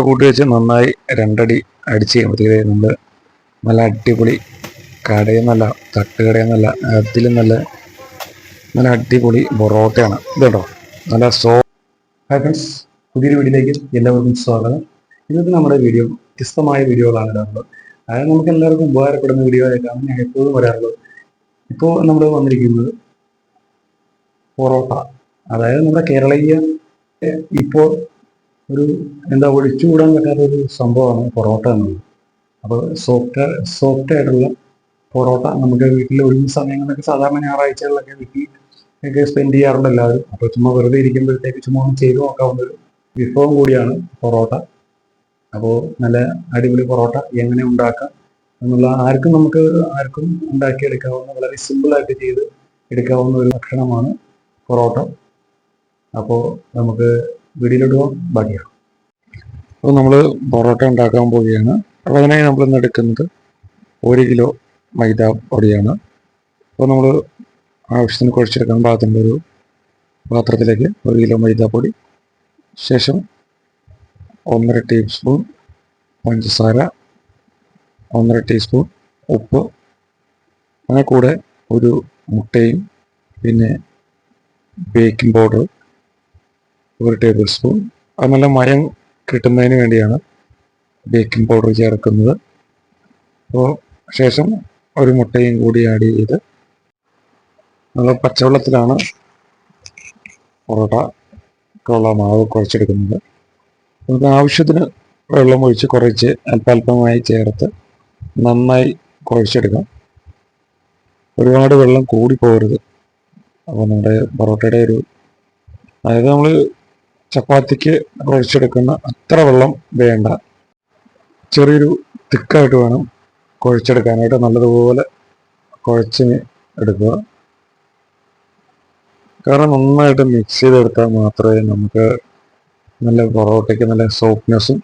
കൂട്ടി വെച്ച് നന്നായി രണ്ടടി അടിച്ച് കഴിയുമ്പോഴത്തേക്ക് നമ്മൾ നല്ല അടിപൊളി കടയിൽ നല്ല തട്ടുകടയിൽ നല്ല നല്ല അടിപൊളി പൊറോട്ടയാണ്. ഇതുണ്ടോ നല്ല സോ ഹായ് ഫ്രണ്ട്സ് പുതിയൊരു വീഡിയോയിലേക്ക് എല്ലാവർക്കും സ്വാഗതം. ഇന്നത്തെ നമ്മുടെ വീഡിയോ വ്യത്യസ്തമായ വീഡിയോകളാണ് ഇടാറുള്ളത്. അതായത് നമുക്ക് എല്ലാവർക്കും ഉപകാരപ്പെടുന്ന വീഡിയോ ആയിട്ടാണ് ഞാൻ എപ്പോഴും വരാറുള്ളത്. ഇപ്പോൾ നമ്മൾ വന്നിരിക്കുന്നത് പൊറോട്ട. അതായത് നമ്മുടെ കേരളീയ ഇപ്പോൾ ഒരു എന്താ ഒഴിച്ചുകൂടാൻ പറ്റാത്ത ഒരു സംഭവമാണ് പൊറോട്ട എന്നുള്ളത്. അപ്പോൾ സോഫ്റ്റ് സോഫ്റ്റ് ആയിട്ടുള്ള പൊറോട്ട നമുക്ക് വീട്ടിൽ ഒഴിഞ്ഞ സമയങ്ങളിലൊക്കെ സാധാരണ ഞായറാഴ്ചകളിലൊക്കെ വീട്ടിൽ ഒക്കെ സ്പെൻഡ് ചെയ്യാറുണ്ട് എല്ലാവരും. അപ്പോൾ ചുമ്മാ വെറുതെ ഇരിക്കുമ്പോഴത്തേക്ക് ചുമ്മാ ഒന്ന് ചെയ്തു നോക്കാവുന്ന ഒരു വിഭവം കൂടിയാണ് പൊറോട്ട. അപ്പോൾ നല്ല അടിപൊളി പൊറോട്ട എങ്ങനെ ഉണ്ടാക്കാം എന്നുള്ള ആർക്കും നമുക്ക് ആർക്കും ഉണ്ടാക്കിയെടുക്കാവുന്ന വളരെ സിമ്പിളായിട്ട് ചെയ്ത് എടുക്കാവുന്ന ഒരു ഭക്ഷണമാണ് പൊറോട്ട. അപ്പോൾ നമുക്ക് വീഡിയോയിലോട്ട് പോകാം ബാക്കിയാണ് അപ്പോൾ നമ്മൾ പൊറോട്ട ഉണ്ടാക്കാൻ പോവുകയാണ്. അപ്പോൾ അതിനായി നമ്മൾ ഇന്ന് എടുക്കുന്നത് ഒരു കിലോ മൈദ പൊടിയാണ്. അപ്പോൾ നമ്മൾ ആവശ്യത്തിന് കുഴച്ചെടുക്കാൻ പാകത്തിന്റെ ഒരു പാത്രത്തിലേക്ക് ഒരു കിലോ മൈദാപ്പൊടി ശേഷം ഒന്നര ടീസ്പൂൺ പഞ്ചസാര ഒന്നര ടീസ്പൂൺ ഉപ്പ് അങ്ങനെ കൂടെ ഒരു മുട്ടയും പിന്നെ ബേക്കിംഗ് പൗഡർ ഒരു ടേബിൾ സ്പൂൺ അത് നല്ല മയം കിട്ടുന്നതിന് വേണ്ടിയാണ് ബേക്കിംഗ് പൗഡർ ചേർക്കുന്നത്. അപ്പോൾ ശേഷം ഒരു മുട്ടയും കൂടി ആഡ് ചെയ്ത് നമ്മൾ പച്ചവെള്ളത്തിലാണ് പൊറോട്ടക്കുള്ള മാവ് കുറച്ചെടുക്കുന്നത് നമുക്ക് ആവശ്യത്തിന് വെള്ളം ഒഴിച്ച് കുറച്ച് അല്പാൽപമായി ചേർത്ത് നന്നായി കുഴച്ചെടുക്കാം. ഒരുപാട് വെള്ളം കൂടി പോകരുത്. അപ്പോൾ നമ്മുടെ പൊറോട്ടയുടെ ഒരു അതായത് നമ്മൾ ചപ്പാത്തിക്ക് കുഴച്ചെടുക്കുന്ന അത്ര വെള്ളം വേണ്ട. ചെറിയൊരു തിക്കായിട്ട് വേണം കുഴച്ചെടുക്കാനായിട്ട്. നല്ലതുപോലെ കുഴച്ച് എടുക്കുക. കാരണം നന്നായിട്ട് മിക്സ് ചെയ്തെടുത്താൽ മാത്രമേ നമുക്ക് നല്ല പൊറോട്ടയ്ക്ക് നല്ല സോഫ്റ്റ്നെസ്സും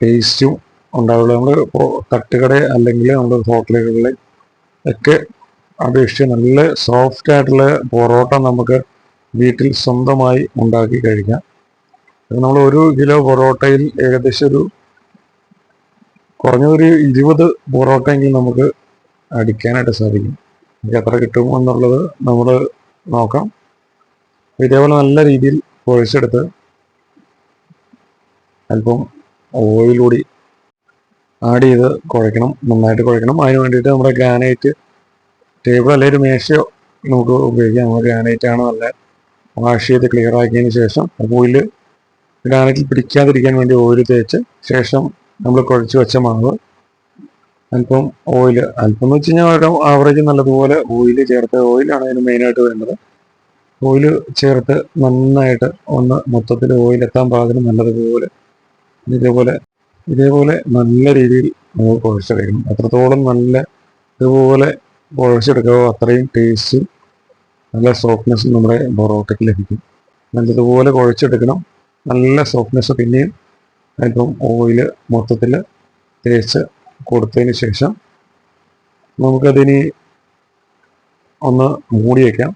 ടേസ്റ്റും ഉണ്ടാവുള്ളൂ. നമ്മൾ തട്ടുകട അല്ലെങ്കിൽ നമ്മൾ ഹോട്ടലുകളിൽ ഒക്കെ അപേക്ഷിച്ച് നല്ല സോഫ്റ്റ് ആയിട്ടുള്ള പൊറോട്ട നമുക്ക് വീട്ടിൽ സ്വന്തമായി ഉണ്ടാക്കി കഴിക്കാം. നമ്മൾ ഒരു കിലോ പൊറോട്ടയിൽ ഏകദേശം ഒരു കുറഞ്ഞതൊരു ഇരുപത് പൊറോട്ടയെങ്കിലും നമുക്ക് അടിക്കാനായിട്ട് സാധിക്കും. എത്ര കിട്ടും എന്നുള്ളത് നമ്മൾ നോക്കാം. ഇതേപോലെ നല്ല രീതിയിൽ പൊഴിച്ചെടുത്ത് അല്പം ഓയിൽ കൂടി ആഡ് ചെയ്ത് കുഴക്കണം നന്നായിട്ട് കുഴക്കണം. അതിന് വേണ്ടിയിട്ട് നമ്മുടെ ഗ്രാനൈറ്റ് ടേബിൾ അല്ലെങ്കിൽ ഒരു മേശയോ നമുക്ക് ഉപയോഗിക്കാം. നമ്മൾ ഗ്രാനൈറ്റ് ആണ് നല്ല വാഷ് ചെയ്ത് ക്ലിയർ ആക്കിയതിന് ശേഷം ഓയിൽ ഗ്രാനൈറ്റിൽ പിടിക്കാതിരിക്കാൻ വേണ്ടി ഓയിൽ തേച്ച് ശേഷം നമ്മൾ കുഴച്ച് വെച്ച മാവ് അല്പം ഓയിൽ അല്പം എന്ന് വെച്ച് കഴിഞ്ഞാൽ ഒരു ആവറേജ് നല്ലതുപോലെ ഓയിൽ ചേർത്ത് ഓയിലാണ് അതിന് മെയിനായിട്ട് വേണ്ടത് ഓയിൽ ചേർത്ത് നന്നായിട്ട് ഒന്ന് മൊത്തത്തിൽ ഓയിൽ എത്താൻ പാകത്തിന് നല്ലതുപോലെ ഇതേപോലെ ഇതേപോലെ നല്ല രീതിയിൽ നമ്മൾ കുഴച്ചെടുക്കണം. അത്രത്തോളം നല്ല ഇതുപോലെ കുഴച്ചെടുക്കുക അത്രയും ടേസ്റ്റും നല്ല സോഫ്റ്റ്നെസ് നമ്മുടെ പൊറോട്ടയ്ക്ക് ലഭിക്കും. നല്ലതുപോലെ കുഴച്ചെടുക്കണം. നല്ല സോഫ്റ്റ്നെസ് പിന്നെയും അല്പം ഓയിൽ മൊത്തത്തിൽ തേച്ച് കൊടുത്തതിന് ശേഷം നമുക്കതിനി ഒന്ന് മൂടി വയ്ക്കാം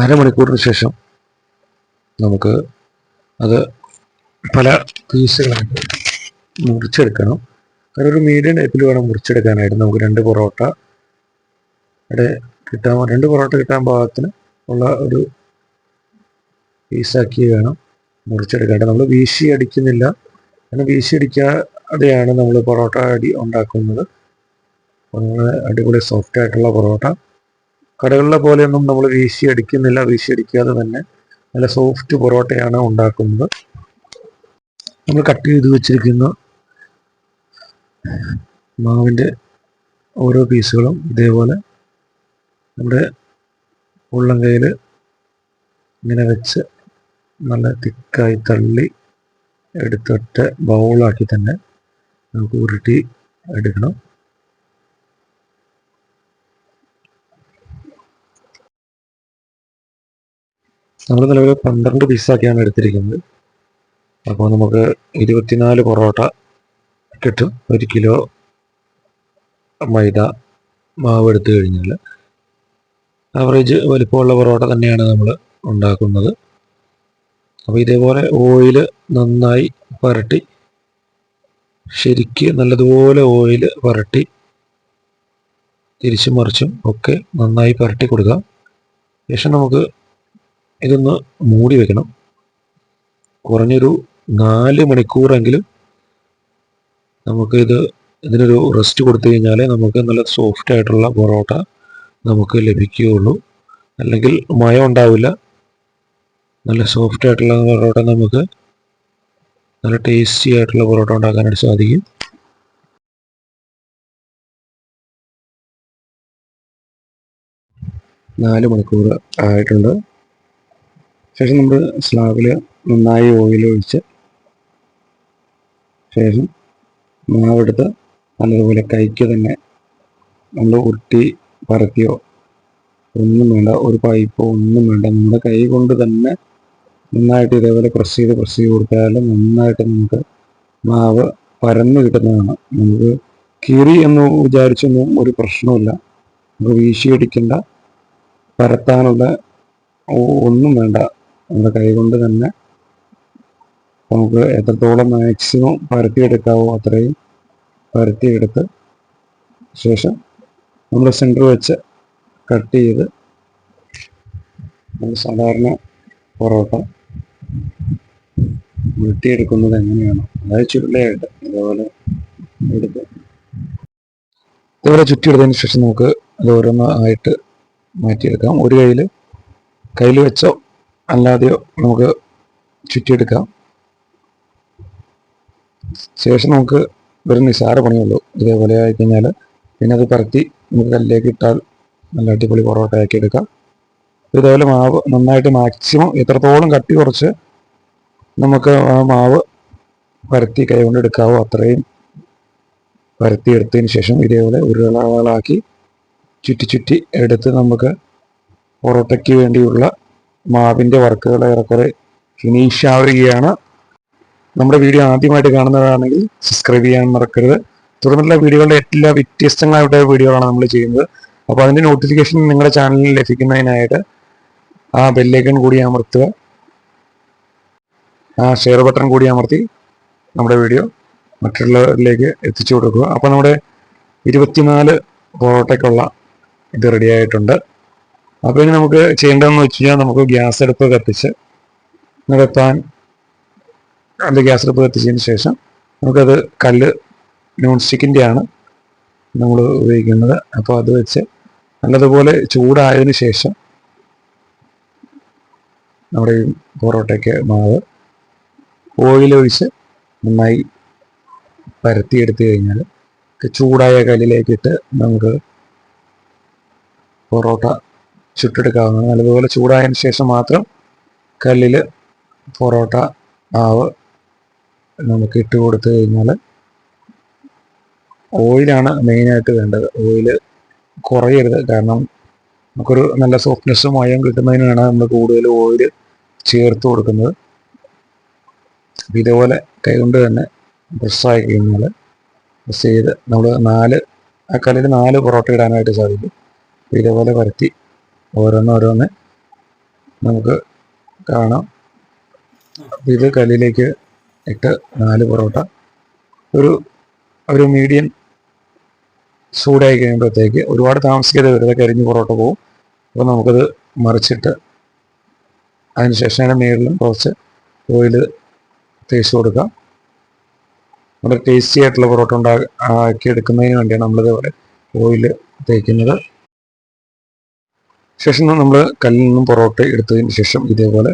അരമണിക്കൂറിന് ശേഷം നമുക്ക് അത് പല പീസുകളായിട്ട് മുറിച്ചെടുക്കണം. ഒരു മീഡിയം ടൈപ്പിൽ വേണം മുറിച്ചെടുക്കാനായിട്ട് നമുക്ക് രണ്ട് പൊറോട്ട ഇവിടെ കിട്ടാൻ രണ്ട് പൊറോട്ട കിട്ടാൻ പാകത്തിന് ഉള്ള ഒരു പീസാക്കി വേണം മുറിച്ചെടുക്കാൻ. നമ്മൾ വീശി അടിക്കുന്നില്ല. കാരണം വീശി അടിക്കാതെയാണ് നമ്മൾ പൊറോട്ട അടി ഉണ്ടാക്കുന്നത്. അടിപൊളി സോഫ്റ്റ് ആയിട്ടുള്ള പൊറോട്ട. കടകളിലെ പോലെയൊന്നും നമ്മൾ വീശി അടിക്കുന്നില്ല. വീശി അടിക്കാതെ തന്നെ നല്ല സോഫ്റ്റ് പൊറോട്ടയാണ് ഉണ്ടാക്കുന്നത്. നമ്മൾ കട്ട് ചെയ്ത് വെച്ചിരിക്കുന്ന മാവിന്റെ ഓരോ പീസുകളും ഇതേപോലെ നമ്മുടെ ഉള്ളം കയ്യിൽ ഇങ്ങനെ വെച്ച് നല്ല തിക്കായി തള്ളി എടുത്തൊറ്റ ബൗളാക്കി തന്നെ നമുക്ക് ഉരുട്ടി എടുക്കണം. നമ്മൾ നിലവിൽ പന്ത്രണ്ട് പീസാക്കിയാണ് എടുത്തിരിക്കുന്നത്. അപ്പോൾ നമുക്ക് ഇരുപത്തിനാല് പൊറോട്ട കിട്ടും. ഒരു കിലോ മൈദ മാവ് എടുത്തു കഴിഞ്ഞാൽ ആവറേജ് വലിപ്പമുള്ള പൊറോട്ട തന്നെയാണ് നമ്മൾ ഉണ്ടാക്കുന്നത്. അപ്പോൾ ഇതേപോലെ ഓയിൽ നന്നായി പുരട്ടി ശരിക്ക് നല്ലതുപോലെ ഓയിൽ പുരട്ടി തിരിച്ചും മറിച്ചും ഒക്കെ നന്നായി പരട്ടി കൊടുക്കുക ശേഷം നമുക്ക് ഇതൊന്ന് മൂടി വെക്കണം. കുറഞ്ഞൊരു നാല് മണിക്കൂറെങ്കിലും നമുക്ക് ഇത് ഇതിനൊരു റെസ്റ്റ് കൊടുത്തു കഴിഞ്ഞാൽ നമുക്ക് നല്ല സോഫ്റ്റ് ആയിട്ടുള്ള പൊറോട്ട നമുക്ക് ലഭിക്കുകയുള്ളൂ. അല്ലെങ്കിൽ മയം ഉണ്ടാവില്ല. നല്ല സോഫ്റ്റ് ആയിട്ടുള്ള പൊറോട്ട നമുക്ക് നല്ല ടേസ്റ്റി ആയിട്ടുള്ള പൊറോട്ട ഉണ്ടാക്കാനായിട്ട് സാധിക്കും. നാല് മണിക്കൂർ ആയിട്ടുണ്ട്. ശേഷം നമ്മൾ സ്ലാബിൽ നന്നായി ഓയിൽ ഒഴിച്ച് ശേഷം മാവെടുത്ത് നല്ലതുപോലെ കൈക്ക് തന്നെ നമ്മൾ ഉരുട്ടി പരത്തിയോ ഒന്നും വേണ്ട. ഒരു പൈപ്പോ ഒന്നും വേണ്ട. നമ്മുടെ കൈ കൊണ്ട് തന്നെ നന്നായിട്ട് ഇതേപോലെ പ്രസ് ചെയ്ത് പ്രസ് ചെയ്ത് കൊടുത്താൽ നന്നായിട്ട് നമുക്ക് മാവ് പരന്നു കിട്ടുന്നതാണ്. നമുക്ക് കീറി എന്ന് വിചാരിച്ചൊന്നും ഒരു പ്രശ്നമില്ല നമുക്ക് വീശിയടിക്കേണ്ട പരത്താനുള്ള ഒന്നും വേണ്ട. നമ്മുടെ കൈ കൊണ്ട് തന്നെ നമുക്ക് എത്രത്തോളം മാക്സിമം പരത്തിയെടുക്കാവോ അത്രയും പരത്തിയെടുത്ത് ശേഷം നമ്മൾ സെന്റർ വെച്ച് കട്ട് ചെയ്ത് നമ്മൾ സാധാരണ പൊറോട്ട വെട്ടിയെടുക്കുന്നത് എങ്ങനെയാണ് അതായത് ചുരുളയായിട്ട് ഇതേപോലെ എടുത്ത് ഇതുപോലെ ചുറ്റിയെടുത്തതിന് ശേഷം നമുക്ക് അത് ഓരോന്നായിട്ട് മാറ്റിയെടുക്കാം. ഒരു കയ്യിൽ കയ്യിൽ വെച്ചോ അല്ലാതെയോ നമുക്ക് ചുറ്റിയെടുക്കാം. ശേഷം നമുക്ക് വെറും നിസ്സാര പണിയുള്ളൂ ഇതേപോലെ ആയിക്കഴിഞ്ഞാൽ പിന്നെ അത് പരത്തി നമുക്ക് കല്ലിലേക്ക് ഇട്ടാൽ നല്ല അടിപൊളി പൊറോട്ട ആക്കി എടുക്കാം. ഇതേപോലെ മാവ് നന്നായിട്ട് മാക്സിമം എത്രത്തോളം കട്ടി കുറച്ച് നമുക്ക് ആ മാവ് പരത്തി കൈ കൊണ്ട് എടുക്കാവോ അത്രയും പരത്തി എടുത്തതിന് ശേഷം ഇതേപോലെ ഉരുളകളാക്കി ചുറ്റി ചുറ്റി എടുത്ത് നമുക്ക് പൊറോട്ടയ്ക്ക് വേണ്ടിയുള്ള മാവിന്റെ വർക്കുകൾ ഏറെക്കുറെ ഫിനിഷ് ആവുകയാണ്. നമ്മുടെ വീഡിയോ ആദ്യമായിട്ട് കാണുന്നതാണെങ്കിൽ സബ്സ്ക്രൈബ് ചെയ്യാൻ മറക്കരുത്. തുടർന്നുള്ള വീഡിയോകളുടെ എല്ലാ വ്യത്യസ്തങ്ങളായിട്ട് വീഡിയോകളാണ് നമ്മൾ ചെയ്യുന്നത്. അപ്പോൾ അതിന്റെ നോട്ടിഫിക്കേഷൻ നിങ്ങളുടെ ചാനലിൽ ലഭിക്കുന്നതിനായിട്ട് ആ ബെല്ലേക്കൺ കൂടി അമർത്തുക. ആ ഷെയർ ബട്ടൺ കൂടി അമർത്തി നമ്മുടെ വീഡിയോ മറ്റുള്ളവരിലേക്ക് എത്തിച്ചു കൊടുക്കുക. അപ്പോൾ നമ്മുടെ ഇരുപത്തിനാല് പൊറോട്ടയ്ക്കുള്ള ഇത് റെഡി ആയിട്ടുണ്ട്. അപ്പോൾ ഇനി നമുക്ക് ചെയ്യേണ്ടതെന്ന് വെച്ച് കഴിഞ്ഞാൽ നമുക്ക് ഗ്യാസ് അടുപ്പ് കത്തിച്ച് നിരത്താൻ അതിന്റെ ഗ്യാസ് അടുപ്പ് കത്തിച്ചതിന് ശേഷം നമുക്കത് കല്ല് നോൺ സ്റ്റിക്കിന്റെ ആണ് നമ്മൾ ഉപയോഗിക്കുന്നത്. അപ്പോൾ അത് വെച്ച് നല്ലതുപോലെ ചൂടായതിന് ശേഷം നമ്മുടെ ഈ പൊറോട്ടയ്ക്ക് മാവ് ഓയിലൊഴിച്ച് നന്നായി പരത്തിയെടുത്ത് കഴിഞ്ഞാൽ ചൂടായ കല്ലിലേക്കിട്ട് നമുക്ക് പൊറോട്ട ചുട്ടെടുക്കാവുന്നതാണ്. നല്ലതുപോലെ ചൂടായതിന് ശേഷം മാത്രം കല്ലിൽ പൊറോട്ട മാവ് നമുക്ക് ഇട്ട് കൊടുത്തു കഴിഞ്ഞാൽ ഓയിലാണ് മെയിനായിട്ട് വേണ്ടത്. ഓയിൽ കുറയരുത്. കാരണം നമുക്കൊരു നല്ല സോഫ്റ്റ്നെസ്സും മയം കിട്ടുന്നതിനാണ് നമ്മൾ കൂടുതൽ ഓയിൽ ചേർത്ത് കൊടുക്കുന്നത്. ഇതേപോലെ കൈകൊണ്ട് തന്നെ പ്രസ്സായി കഴിഞ്ഞാൽ പ്രസ് ചെയ്ത് നമ്മൾ നാല് ആ കല്ലിൽ നാല് പൊറോട്ട ഇടാനായിട്ട് സാധിക്കും. ഇതേപോലെ പരത്തി ഓരോന്നോരോന്ന് നമുക്ക് കാണാം. ഇത് കല്ലിലേക്ക് ഇട്ട് നാല് പൊറോട്ട. ഒരു ഒരു മീഡിയം ചൂടായി കഴിയുമ്പോഴത്തേക്ക് ഒരുപാട് താമസിക്കാതെ വെറുതെ കരിഞ്ഞ് പൊറോട്ട പോകും അപ്പോൾ നമുക്കത് മറിച്ചിട്ട് അതിന് ശേഷം അതിന്റെ മേളിലും കുറച്ച് ഓയിൽ തേച്ച് കൊടുക്കാം. നമ്മുടെ ടേസ്റ്റി ആയിട്ടുള്ള പൊറോട്ട ഉണ്ടാ ആക്കി എടുക്കുന്നതിന് വേണ്ടിയാണ് നമ്മളിതേപോലെ ഓയിൽ തേക്കുന്നത്. ശേഷം നമ്മൾ കല്ലിൽ നിന്നും പൊറോട്ട എടുത്തതിന് ശേഷം ഇതേപോലെ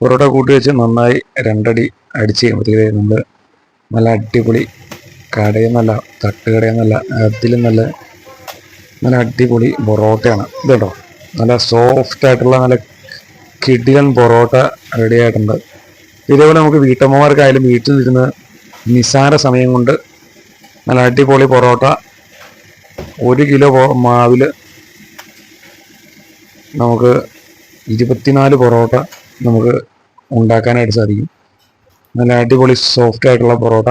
പൊറോട്ട കൂട്ടി വെച്ച് നന്നായി രണ്ടടി അടിച്ച് കഴിയുമ്പോഴത്തേക്ക് നമ്മൾ നല്ല അടിപൊളി കടയിൽ തട്ടുകടയെന്നല്ല അതിലും നല്ല നല്ല അടിപൊളി പൊറോട്ടയാണ്. ഇത് കേട്ടോ നല്ല സോഫ്റ്റ് ആയിട്ടുള്ള നല്ല കിടിലൻ പൊറോട്ട റെഡി ആയിട്ടുണ്ട്. ഇതേപോലെ നമുക്ക് വീട്ടമ്മമാർക്കായാലും വീട്ടിൽ ഇരുന്ന് നിസാര സമയം കൊണ്ട് നല്ല അടിപൊളി പൊറോട്ട. ഒരു കിലോ മാവിൽ നമുക്ക് ഇരുപത്തിനാല് പൊറോട്ട നമുക്ക് ഉണ്ടാക്കാനായിട്ട് സാധിക്കും. നല്ല അടിപൊളി സോഫ്റ്റ് ആയിട്ടുള്ള പൊറോട്ട.